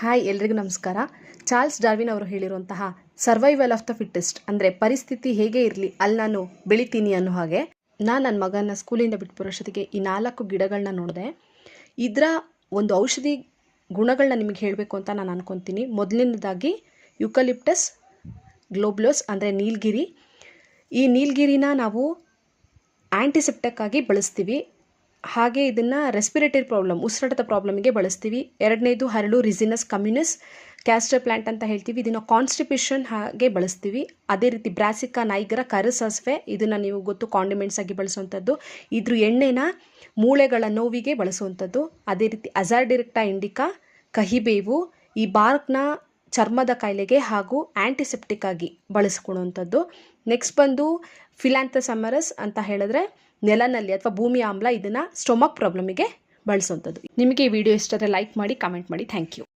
Hi ಎಲ್ರಿಗೂ ನಮಸ್ಕಾರ. Charles Darwin ಅವರು ಹೇಳಿರುವಂತಹ ಸರ್ವೈವಲ್ ಆಫ್ ದ ಫಿಟ್ಟೆಸ್ಟ್ ಅಂದರೆ ಪರಿಸ್ಥಿತಿ ಹೇಗೆ ಇರಲಿ, ಅಲ್ಲಿ ನಾನು ಬೆಳಿತೀನಿ ಅನ್ನೋ ಹಾಗೆ ನಾನು ನನ್ನ ಮಗನ ಸ್ಕೂಲಿಂದ ಬಿಟ್ಟು ಬರೋಷ್ಟೊತ್ತಿಗೆ ಈ ನಾಲ್ಕು ಗಿಡಗಳನ್ನ ನೋಡಿದೆ. ಇದರ ಒಂದು ಔಷಧಿ ಗುಣಗಳನ್ನ ನಿಮಗೆ ಹೇಳಬೇಕು ಅಂತ ನಾನು ಅನ್ಕೊತೀನಿ. ಮೊದಲನೇದಾಗಿ ಯುಕಲಿಪ್ಟಸ್, ಗ್ಲೋಬ್ಲೋಸ್ ಅಂದರೆ ನೀಲಗಿರಿ. ಈ ನೀಲಗಿರಿನ ನಾವು ಆ್ಯಂಟಿಸೆಪ್ಟಿಕ್ಕಾಗಿ ಬಳಸ್ತೀವಿ. ಹಾಗೆ ಇದನ್ನು ರೆಸ್ಪಿರೇಟರಿ ಪ್ರಾಬ್ಲಮ್ ಉಸಿರಾಟದ ಪ್ರಾಬ್ಲಮ್ಗೆ ಬಳಸ್ತೀವಿ. ಎರಡನೇದು ಹರಳು ರಿಸಿನಸ್ ಕಮ್ಯುನಿಸ್ ಕ್ಯಾಸ್ಟರ್ ಪ್ಲ್ಯಾಂಟ್ ಅಂತ ಹೇಳ್ತೀವಿ. ಇದನ್ನು ಕಾನ್ಸ್ಟಿಪೇಷನ್ ಹಾಗೆ ಬಳಸ್ತೀವಿ. ಅದೇ ರೀತಿ ಬ್ರಾಸಿಕಾ ನೈಗರ ಕರಸಾಸಿವೆ ಇದನ್ನು ನೀವು ಗೊತ್ತು ಕಾಂಡಿಮೆಂಟ್ಸ್ ಆಗಿ ಬಳಸುವಂಥದ್ದು ಇದ್ರ ಎಣ್ಣೆನ ಮೂಳೆಗಳ ನೋವಿಗೆ ಬಳಸುವಂಥದ್ದು ಅದೇ ರೀತಿ ಅಜಾರ್ಡಿರೆಕ್ಟಾ ಇಂಡಿಕಾ ಕಹಿಬೇವು, ಈ ಬಾರ್ಕ್ನ ಚರ್ಮದ ಕಾಯಿಲೆಗೆ ಹಾಗೂ ಆ್ಯಂಟಿಸೆಪ್ಟಿಕ್ ಆಗಿ ಬಳಸ್ಕೊಳ್ಳುವಂಥದ್ದು. ನೆಕ್ಸ್ಟ್ ಬಂದು ಫಿಲಾಂಥಸಮರಸ್ ಅಂತ ಹೇಳಿದ್ರೆ ನೆಲನಲ್ಲಿ ಅಥವಾ ಭೂಮಿ ಆಮ್ಲ ಇದನ್ನು ಸ್ಟೊಮಕ್ ಪ್ರಾಬ್ಲಮಿಗೆ ಬಳಸುವಂಥದ್ದು. ನಿಮಗೆ ಈ ವಿಡಿಯೋ ಇಷ್ಟ ಲೈಕ್ ಮಾಡಿ ಕಮೆಂಟ್ ಮಾಡಿ. Thank you